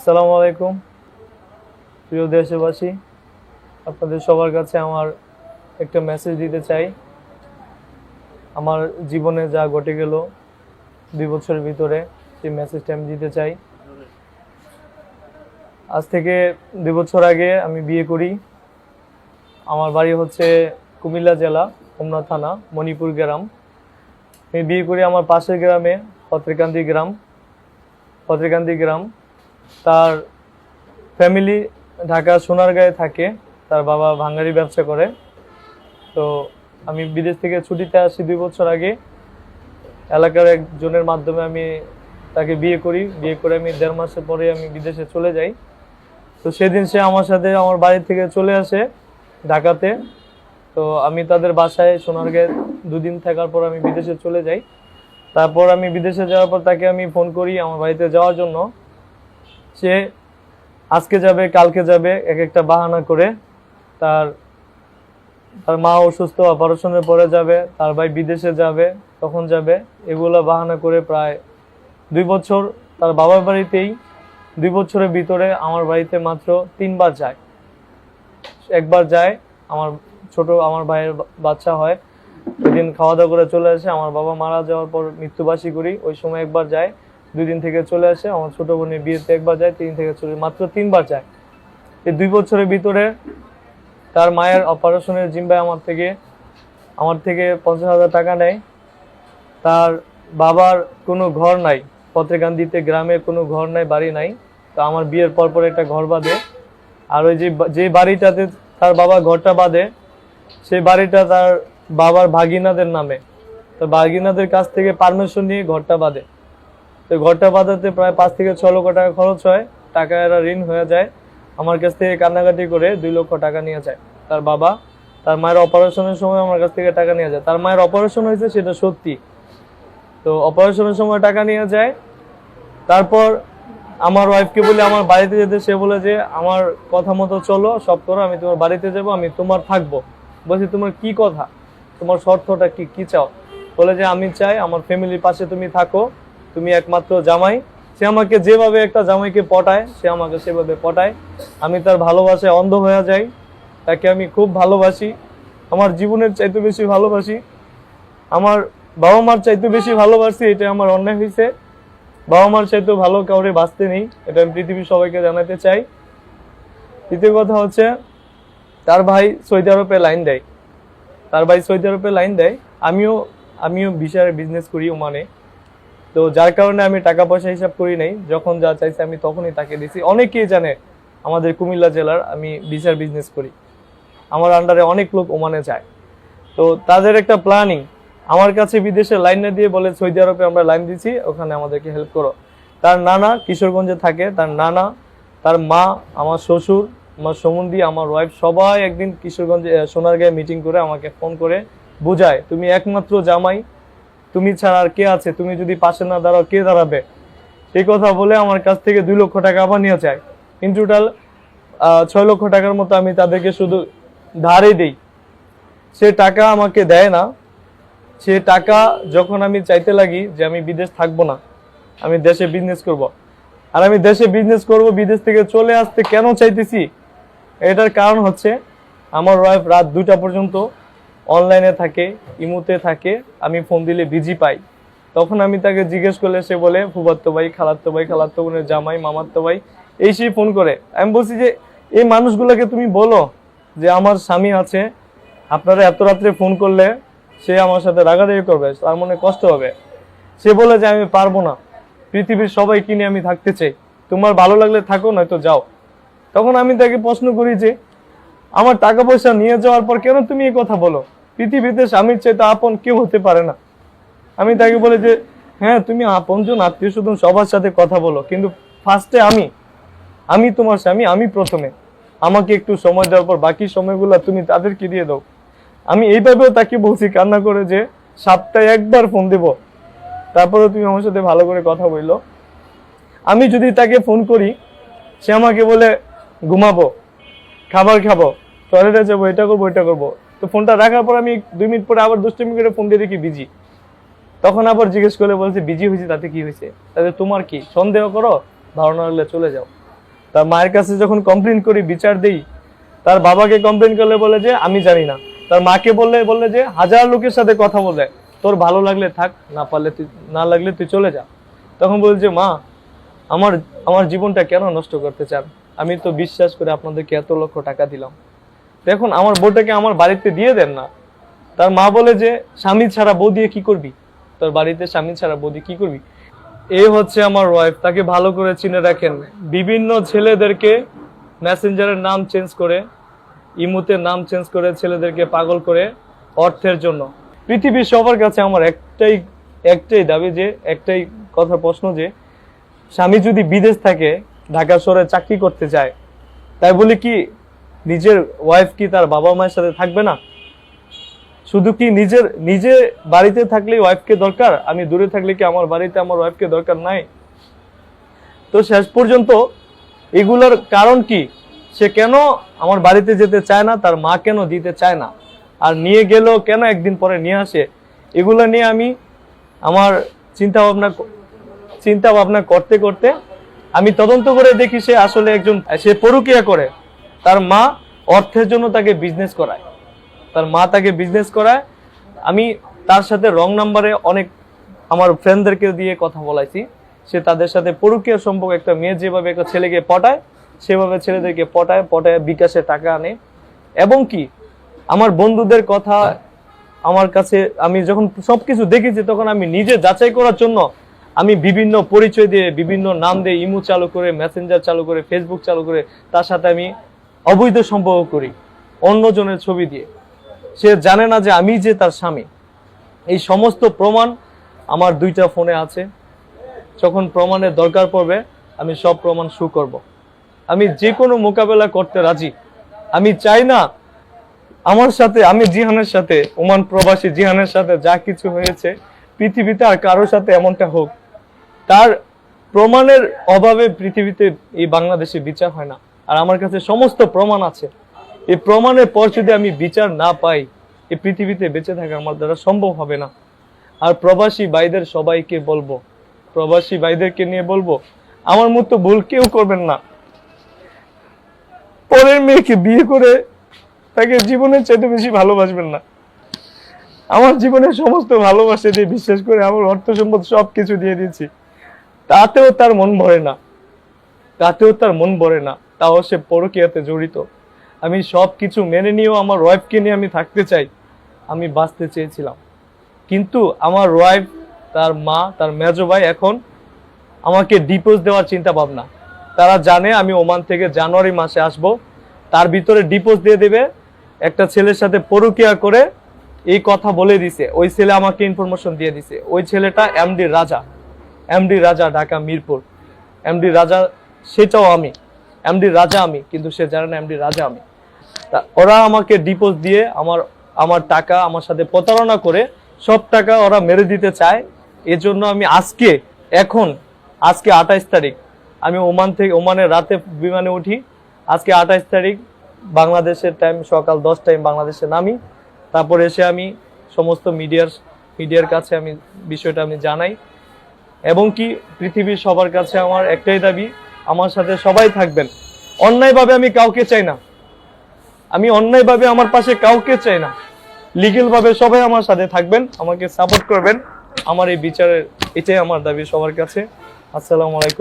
আসসালামু আলাইকুম। প্রিয় দেশবাসী, আপনাদের সবার কাছে আমার একটা মেসেজ দিতে চাই। আমার জীবনে যা ঘটে গেল দুই বছরের ভিতরে, সেই মেসেজটা আমি দিতে চাই। আজ থেকে দুই বছর আগে আমি বিয়ে করি। আমার বাড়ি হচ্ছে কুমিল্লা জেলা, হোমনা থানা, মণিপুর গ্রাম। আমি বিয়ে করি আমার পাশের গ্রামে পত্রিকান্দি গ্রাম। পত্রিকান্দি গ্রাম তার ফ্যামিলি ঢাকা সোনারগাঁয়ে থাকে, তার বাবা ভাঙ্গারি ব্যবসা করে। তো আমি বিদেশ থেকে ছুটিতে আসি দুই বছর আগে। এলাকার একজনের মাধ্যমে আমি তাকে বিয়ে করি। বিয়ে করে আমি দেড় মাসের পরে আমি বিদেশে চলে যাই। তো সেদিন সে আমার সাথে আমার বাড়ি থেকে চলে আসে ঢাকাতে। তো আমি তাদের বাসায় সোনারগাঁয়ে দুদিন থাকার পর আমি বিদেশে চলে যাই। তারপর আমি বিদেশে যাওয়ার পর তাকে আমি ফোন করি আমার বাড়িতে যাওয়ার জন্য। সে আজকে যাবে, কালকে যাবে, এক একটা বাহানা করে তার তার মা অসুস্থ, অপারেশনের পরে যাবে, তার ভাই বিদেশে যাবে, তখন যাবে। এগুলো বাহানা করে প্রায় দুই বছর তার বাবার বাড়িতেই, দুই বছরের ভিতরে আমার বাড়িতে মাত্র তিনবার যায়। একবার যায়, আমার ছোট, আমার ভাইয়ের বাচ্চা হয়। সেদিন খাওয়া দাওয়া করে চলে আসে, আমার বাবা মারা যাওয়ার পর মৃত্যুবাসী করি, ওই সময় একবার যায়। দুই দিন থেকে চলে আসে, আমার ছোট বোনের বিয়েতে একবার যায়, তিন থেকে চলে মাত্র তিনবার যায়। এই দুই বছরের ভিতরে তার মায়ের অপারেশনের জিম্বায় আমার থেকে আমার থেকে পঞ্চাশ হাজার টাকা নেয়। তার বাবার কোনো ঘর নাই, পত্রিকান্দিতে গ্রামে কোনো ঘর নাই, বাড়ি নাই। তো আমার বিয়ের পর পর একটা ঘর বাঁধে। আর ওই যে যে বাড়িটাতে তার বাবা ঘরটা বাঁধে, সেই বাড়িটা তার বাবার ভাগিনাদের নামে। তো ভাগিনাদের কাছ থেকে পারমিশন নিয়ে ঘরটা বাঁধে। তো ঘরটা বাঁধাতে প্রায় পাঁচ থেকে ছ লক্ষ টাকা খরচ হয় টাকা এরা ঋণ হয়ে যায়। আমার কাছ থেকে কান্নাকাটি করে দুই লক্ষ টাকা নিয়ে যায়। তার বাবা, তার মায়ের অপারেশনের সময় আমার কাছ থেকে টাকা নিয়ে যায়। তার মায়ের অপারেশন হয়েছে, সেটা সত্যি। তো অপারেশনের সময় টাকা নিয়ে যায়। তারপর আমার ওয়াইফকে বলে, আমার বাড়িতে যেতে। সে বলে যে, আমার কথা মতো চলো, সব করো, আমি তোমার বাড়িতে যাব, আমি তোমার থাকব। বলছি, তোমার কি কথা? তোমার শর্তটা কি? কি চাও? বলে যে, আমি চাই, আমার ফ্যামিলির পাশে তুমি থাকো। তুমি একমাত্র জামাই। সে আমাকে যেভাবে একটা জামাইকে পটায়, সে আমাকে সেভাবে পটায়। আমি তার ভালোবাসায় অন্ধ হয়ে যাই। তাকে আমি খুব ভালোবাসি। আমার জীবনের চাইতে বেশি ভালোবাসি। আমার বাবা মার চাইতে বেশি ভালোবাসি এটা আমার অন্যায় হয়েছে বাবা মার চাইতেও ভালো কাউরে বাঁচতে নেই, এটা আমি পৃথিবীর সবাইকে জানাতে চাই। দ্বিতীয় কথা হচ্ছে, তার ভাই সৌদি আরবে লাইন দেয়। তার ভাই সৌদি আরবে লাইন দেয়। আমিও আমিও ভিসার বিজনেস করি ওমানে। তো যার কারণে আমি টাকা পয়সা হিসাব করি নাই। যখন যা চাইছে আমি তখনই তাকে দিছি। অনেকেই জানে, আমাদের কুমিল্লা জেলার আমি ভিসার বিজনেস করি। আমার আন্ডারে অনেক লোক ওমানে যায়। তো তাদের একটা প্ল্যানিং আমার কাছে বিদেশে লাইন না দিয়ে বলে, সৌদি আরবে আমরা লাইন দিছি, ওখানে আমাদেরকে হেল্প করো। তার নানা কিশোরগঞ্জে থাকে, তার নানা, তার মা, আমার শ্বশুর, আমার সমুন্দি, আমার ওয়াইফ সবাই একদিন কিশোরগঞ্জে সোনারগাঁয়ে মিটিং করে আমাকে ফোন করে, বুঝায়, তুমি একমাত্র জামাই তুমি ছাড়া আর কে আছে? তুমি যদি পাশে না দাঁড়াও, কে দাঁড়াবে? এই কথা বলে আমার কাছ থেকে দুই লক্ষ টাকা আবার নিয়ে যায়। ইন টোটাল ছয় লক্ষ টাকার মতো আমি তাদেরকে শুধু ধারে দিই। সে টাকা আমাকে দেয় না। সে টাকা যখন আমি চাইতে লাগি যে আমি বিদেশ থাকব না, আমি দেশে বিজনেস করব। আর আমি দেশে বিজনেস করব, বিদেশ থেকে চলে আসতে কেন চাইতেছি? এটার কারণ হচ্ছে, আমার ওয়াইফ রাত দুটা পর্যন্ত অনলাইনে থাকে, ইমুতে থাকে, আমি ফোন দিলে বিজি পাই। তখন আমি তাকে জিজ্ঞেস করলে, সে বলে ফুবাত্তো ভাই, খালাত্তো ভাই, খালাত্তো বোনের জামাই, মামাত্তো ভাই, এই সেই ফোন করে। আমি বলছি যে, এই মানুষগুলোকে তুমি বলো যে, আমার স্বামী আছে, আপনারা এত রাত্রে ফোন করলে সে আমার সাথে রাগারাগি করবে, তার মনে কষ্ট হবে। সে বলে যে, আমি পারব না। পৃথিবীর সবাই কিনে আমি থাকতে চাই? তোমার ভালো লাগলে থাকো, নয়তো যাও। তখন আমি তাকে প্রশ্ন করি যে, আমার টাকা পয়সা নিয়ে যাওয়ার পর কেন তুমি এই কথা বলো? পৃথিবীতে স্বামীর চাইতে আপন কেউ হতে পারে না। আমি তাকে বলে যে হ্যাঁ তুমি আপনজন আত্মীয় স্বজন সবার সাথে কথা বলো। কিন্তু ফার্স্টে আমি আমি তোমার স্বামী, আমি প্রথমে। আমাকে একটু সময় দেওয়ার পর বাকি সময়গুলো তুমি তাদেরকে দিয়ে দাও। আমি এইভাবেও তাকে বলছি, কান্না করে যে, সপ্তাহে একবার ফোন দেব। তারপরে তুমি আমার সাথে ভালো করে কথা বলল। আমি যদি তাকে ফোন করি, সে আমাকে বলে, ঘুমাবো, খাবার খাব টয়লেটে যাব, এটা করব এটা করব। তো ফোনটা রাখার পর আমি দুই মিনিট পরে আবার দুষ্টমি করে ফোন দিয়ে দেখি বিজি। তখন আবার জিজ্ঞেস করে বলছে, বিজি হয়েছে, তাতে কি হয়েছে? তাতে তোমার কি? সন্দেহ করো, ধারণা হলে চলে যাও। তার মায়ের কাছে যখন কমপ্লেন করি, বিচার দেই, তার বাবাকে কমপ্লেন করলে বলে যে, আমি জানি না। তার মাকে বললে বললে যে, হাজার লোকের সাথে কথা বলে, তোর ভালো লাগলে থাক, না পারলে তুই, না লাগলে তুই চলে যা। তখন বলছে মা, আমার আমার জীবনটা কেন নষ্ট করতে চান? আমি তো বিশ্বাস করে আপনাদেরকে এত লক্ষ টাকা দিলাম। দেখুন, আমার বউটাকে আমার বাড়িতে দিয়ে দেন না। তার মা বলে যে, স্বামী ছাড়া বউ দিয়ে কি করবি? তোর বাড়িতে স্বামী ছাড়া বউ দিয়ে কি করবি? এ হচ্ছে আমার ওয়াইফ তাকে ভালো করে চিনে রাখেন। বিভিন্ন ছেলেদেরকে মেসেঞ্জারের নাম চেঞ্জ করে, ইমুতে নাম চেঞ্জ করে ছেলেদেরকে পাগল করে অর্থের জন্য। পৃথিবীর সবার কাছে আমার একটাই একটাই দাবি যে, একটাই কথা প্রশ্ন যে, স্বামী যদি বিদেশ থাকে, ঢাকা শহরে চাকরি করতে যায় তাই বলে কি নিজের ওয়াইফ কি তার বাবা মায়ের সাথে থাকবে না? শুধু কি নিজের, নিজে বাড়িতে থাকলে ওয়াইফকে দরকার? আমি দূরে থাকলে কি আমার বাড়িতে আমার ওয়াইফকে দরকার নাই? তো শেষ পর্যন্ত এগুলোর কারণ কি? সে কেন আমার বাড়িতে যেতে চায় না? তার মা কেন দিতে চায় না? আর নিয়ে গেলেও কেন একদিন পরে নিয়ে আসে? এগুলো নিয়ে আমি আমার চিন্তা ভাবনা চিন্তা ভাবনা করতে করতে আমি তদন্ত করে দেখি সে আসলে একজন, সে পরুকিয়া করে। তার মা অর্থের জন্য তাকে বিজনেস করায়। তার মা তাকে বিজনেস করায়। আমি তার সাথে রং নাম্বারে অনেক আমার ফ্রেন্ডদেরকে দিয়ে কথা বলাইছি। সে তাদের সাথে পরুকিয়া সম্পর্ক, একটা মেয়ে যেভাবে একটা ছেলেকে পটায়, সেভাবে ছেলেদেরকে পটায় পটায় বিকাশে টাকা আনে। এবং কি, আমার বন্ধুদের কথা আমার কাছে আমি যখন সবকিছু দেখেছি, তখন আমি নিজে যাচাই করার জন্য আমি বিভিন্ন পরিচয় দিয়ে, বিভিন্ন নাম দিয়ে ইমো চালু করে মেসেঞ্জার চালু করে ফেসবুক চালু করে, তার সাথে আমি অবৈধ সম্পর্ক করি, অন্যজনের ছবি দিয়ে। সে জানে না যে আমি যে তার স্বামী। এই সমস্ত প্রমাণ আমার দুইটা ফোনে আছে। যখন প্রমাণের দরকার পড়বে, আমি সব প্রমাণ শু করব। আমি যে কোনো মোকাবেলা করতে রাজি। আমি চাই না আমার সাথে, আমি জিহানের সাথে, ওমান প্রবাসী জিহানের সাথে যা কিছু হয়েছে, পৃথিবীতে আর কারোর সাথে এমনটা হোক। তার প্রমাণের অভাবে পৃথিবীতে এই বাংলাদেশে বিচার হয় না। আর আমার কাছে সমস্ত প্রমাণ আছে। এই প্রমাণের পর যদি আমি বিচার না পাই, এই পৃথিবীতে বেঁচে থাকা আমার দ্বারা সম্ভব হবে না। আর প্রবাসী ভাইদের সবাইকে বলব, প্রবাসী ভাইদেরকে নিয়ে বলব, আমার মতো ভুল কেউ করবেন না। পরের মেয়েকে বিয়ে করে তাকে জীবনের চাইতে বেশি ভালোবাসবেন না। আমার জীবনের সমস্ত ভালোবাসা দিয়ে বিশ্বাস করে আমার অর্থ সম্পদ সব কিছু দিয়ে দিয়েছি। তাতেও তার মন ভরে না। তাতেও তার মন ভরে না। তাও সে পরকীয়াতে জড়িত। আমি সব কিছু মেনে নিয়েও আমার ওয়াইফকে নিয়ে আমি থাকতে চাই, আমি বাঁচতে চেয়েছিলাম। কিন্তু আমার ওয়াইফ, তার মা, তার মেজো ভাই এখন আমাকে ডিপোজ দেওয়ার চিন্তা ভাবনা তারা জানে আমি ওমান থেকে জানুয়ারি মাসে আসব, তার ভিতরে ডিপোজ দিয়ে দেবে, একটা ছেলের সাথে পরকিয়া করে এই কথা বলে দিছে। ওই ছেলে আমাকে ইনফরমেশন দিয়ে দিছে। ওই ছেলেটা এমডি রাজা। এমডি রাজা, ঢাকা, মিরপুর। এমডি রাজা সেটাও আমি। এমডি রাজা আমি, কিন্তু সে জানে না এমডি রাজা আমি। তা ওরা আমাকে ডিপোজ দিয়ে আমার আমার টাকা আমার সাথে প্রতারণা করে সব টাকা ওরা মেরে দিতে চায়। এজন্য আমি আজকে, এখন, আজকে আঠাইশ তারিখ, আমি ওমান থেকে, ওমানের রাতে বিমানে উঠি। আজকে আঠাইশ তারিখ, বাংলাদেশের টাইম সকাল দশ টাইম বাংলাদেশে নামি। তারপর এসে আমি সমস্ত মিডিয়ার মিডিয়ার কাছে আমি বিষয়টা আমি জানাই। এবং কি, পৃথিবীর সবার কাছে আমার একটাই দাবি আমার সাথে সবাই থাকবেন। অন্যায়ভাবে আমি কাউকে চাই না। আমি অন্যায়ভাবে আমার পাশে কাউকে চাই না। লিগেল ভাবে সবাই আমার সাথে থাকবেন, আমাকে সাপোর্ট করবেন। আমার এই বিচারের এটাই আমার দাবি সবার কাছে। আসসালামু আলাইকুম।